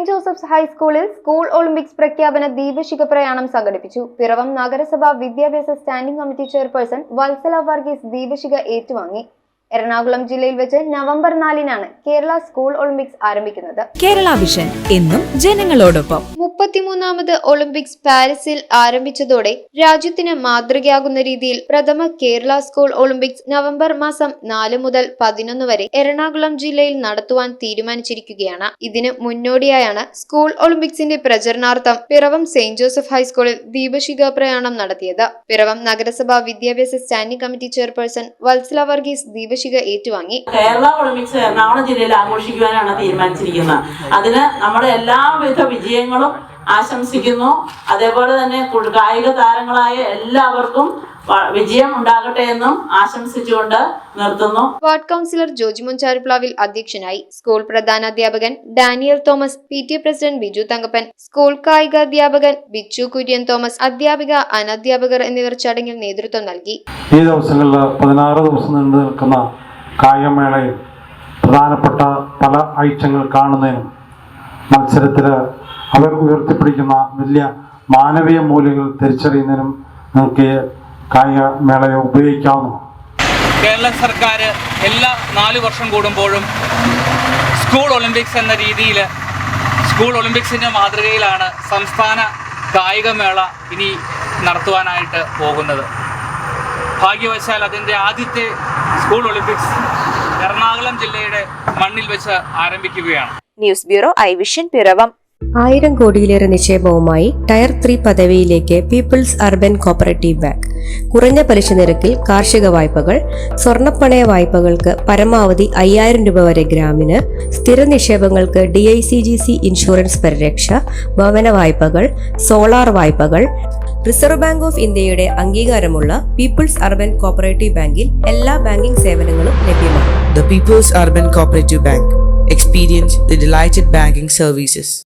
ഹൈസ്കൂളിൽ school olympics പ്രഖ്യാപന ദീപശിഖ പ്രയാണം സംഘടിപ്പിച്ചു. പിറവം നഗരസഭാ വിദ്യാഭ്യാസ standing committee chairperson Vatsala Varghese ദീപശിഖ ഏറ്റുവാങ്ങി. എറണാകുളം ജില്ലയിൽ വെച്ച് നവംബർ നാലിനാണ് കേരള സ്കൂൾ ഒളിമ്പിക്സ് ആരംഭിക്കുന്നത്. കേരള വിഷൻ എന്നും ജനങ്ങളോടൊപ്പം. മുപ്പത്തിമൂന്നാമത് ഒളിമ്പിക്സ് പാരീസിൽ ആരംഭിച്ചതോടെ രാജ്യത്തിന് മാതൃകയാകുന്ന രീതിയിൽ പ്രഥമ കേരള സ്കൂൾ ഒളിമ്പിക്സ് നവംബർ മാസം നാല് മുതൽ പതിനൊന്ന് വരെ എറണാകുളം ജില്ലയിൽ നടത്തുവാൻ തീരുമാനിച്ചിരിക്കുകയാണ്. ഇതിന് മുന്നോടിയായാണ് സ്കൂൾ ഒളിമ്പിക്സിന്റെ പ്രചരണാർത്ഥം പിറവം സെയിന്റ് ജോസഫ് ഹൈസ്കൂളിൽ ദീപശിഖ പ്രയാണം നടത്തിയത്. പിറവം നഗരസഭാ വിദ്യാഭ്യാസ standing committee chairperson Vatsala Varghese ദീപശിഖ ഏറ്റുവാങ്ങി. കേരള ഒളിമ്പിക്സ് എറണാകുളം ജില്ലയിൽ ആഘോഷിക്കുവാനാണ് തീരുമാനിച്ചിരിക്കുന്നത്. അതിന് നമ്മുടെ എല്ലാവിധ വിജയങ്ങളും ആശംസിക്കുന്നു. അതേപോലെ തന്നെ കായിക താരങ്ങളായ എല്ലാവർക്കും വിജയം ഉണ്ടാകട്ടെ എന്നും ആശംസിച്ചുകൊണ്ട് നിർത്തുന്നു. വാർഡ് കൗൺസിലർ ജോജി മുൻചാരുപ്ലാവിൽ അധ്യക്ഷനായി school പ്രധാനാധ്യാപകൻ Daniel Thomas P T president Biju Thankappan school കായികാധ്യാപകൻ Bichu Kurian Thomas അധ്യാപിക അനധ്യാപകർ എന്നിവർ ചടങ്ങിൽ നേതൃത്വം നൽകി. ഈ ദിവസങ്ങളിൽ പതിനാറ് ദിവസം നീണ്ടു നിൽക്കുന്ന കായികമേളയിൽ പ്രധാനപ്പെട്ട പല ഐറ്റങ്ങൾ കാണുന്നതിനും മത്സരത്തിൽ അവർ ഉയർത്തിപ്പിടിക്കുന്ന വലിയ മാനവീയ മൂല്യങ്ങൾ തിരിച്ചറിയുന്നതിനും ഈ കായിക മേളയെ ഉപയോഗിക്കാവുന്നതാണ്. കേരള സർക്കാർ എല്ലാ നാല് വർഷം കൂടുമ്പോഴും സ്കൂൾ ഒളിമ്പിക്സ് എന്ന രീതിയിൽ സ്കൂൾ ഒളിമ്പിക്സിന്റെ മാതൃകയിലാണ് സംസ്ഥാന കായികമേള ഇനി നടത്തുവാനായിട്ട് പോകുന്നത്. ഭാഗ്യവശാൽ അതിന്റെ ആദ്യത്തെ സ്കൂൾ ഒളിമ്പിക്സ് എറണാകുളം ജില്ലയുടെ മണ്ണിൽ വെച്ച് ആരംഭിക്കുകയാണ്. News bureau I vision Piravom. ആയിരം കോടിയിലേറെ നിക്ഷേപവുമായി ടയർ ത്രീ പദവിയിലേക്ക് പീപ്പിൾസ് അർബൻ കോപ്പറേറ്റീവ് ബാങ്ക്. കുറഞ്ഞ പലിശ നിരക്കിൽ കാർഷിക വായ്പകൾ സ്വർണപ്പണയ വായ്പകൾക്ക് പരമാവധി അയ്യായിരം രൂപ വരെ ഗ്രാമിന് സ്ഥിര നിക്ഷേപങ്ങൾക്ക് D I C G C insurance പരിരക്ഷ ഭവന വായ്പകൾ സോളാർ വായ്പകൾ. റിസർവ് ബാങ്ക് ഓഫ് ഇന്ത്യയുടെ അംഗീകാരമുള്ള പീപ്പിൾസ് അർബൻ കോപ്പറേറ്റീവ് ബാങ്കിൽ എല്ലാ ബാങ്കിംഗ് സേവനങ്ങളും ലഭ്യമാണ്. The people's urban cooperative Bank. Experience the delighted banking services.